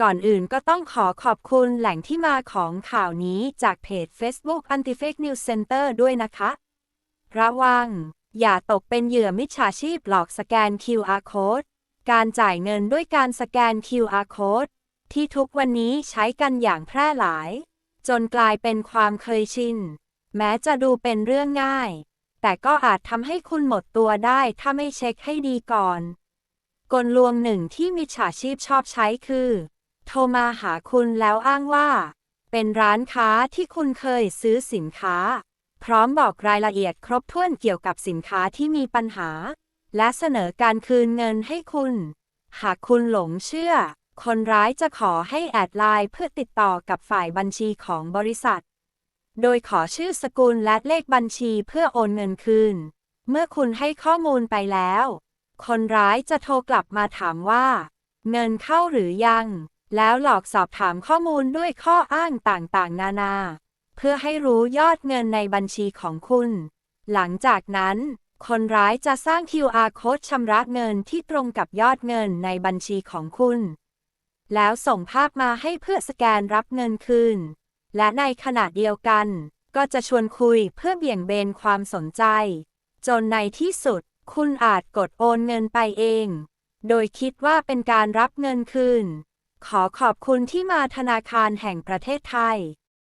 ก่อนอื่นก็ต้องขอขอบคุณแหล่งที่มาของข่าวนี้จากเพจ Facebook Anti-Fake News Center ด้วยนะคะ ระวัง อย่าตกเป็นเหยื่อมิจฉาชีพหลอกสแกน QR code การจ่ายเงินด้วยการสแกน QR code ที่ทุกวันนี้ใช้กันอย่างแพร่หลาย จนกลายเป็นความเคยชิน แม้จะดูเป็นเรื่องง่าย แต่ก็อาจทำให้คุณหมดตัวได้ถ้าไม่เช็คให้ดีก่อน กลลวงหนึ่งที่มิจฉาชีพชอบใช้คือ โทรมาหาคุณแล้วอ้างว่า เป็นร้านค้าที่คุณเคยซื้อสินค้า พร้อมบอกรายละเอียดครบถ้วนเกี่ยวกับสินค้าที่มีปัญหา และเสนอการคืนเงินให้คุณ หากคุณหลงเชื่อ คนร้ายจะขอให้แอดไลน์เพื่อติดต่อกับฝ่ายบัญชีของบริษัท โดยขอชื่อสกุลและเลขบัญชีเพื่อโอนเงินคืน เมื่อคุณให้ข้อมูลไปแล้ว คนร้ายจะโทรกลับมาถามว่า เงินเข้าหรือยัง แล้วหลอกสอบถามข้อมูลด้วยข้ออ้างต่างๆ นานา เพื่อให้รู้ยอดเงินในบัญชีของคุณ หลังจากนั้น คนร้ายจะสร้าง QR code ชำระเงินที่ตรงกับยอดเงินในบัญชีของคุณ แล้วส่งภาพมาให้เพื่อสแกนรับเงินคืน และในขณะเดียวกัน ก็จะชวนคุยเพื่อเบี่ยงเบนความสนใจ จนในที่สุด คุณอาจกดโอนเงินไปเอง โดยคิดว่าเป็นการรับเงินคืน ขอขอบคุณที่มาธนาคารแห่งประเทศไทย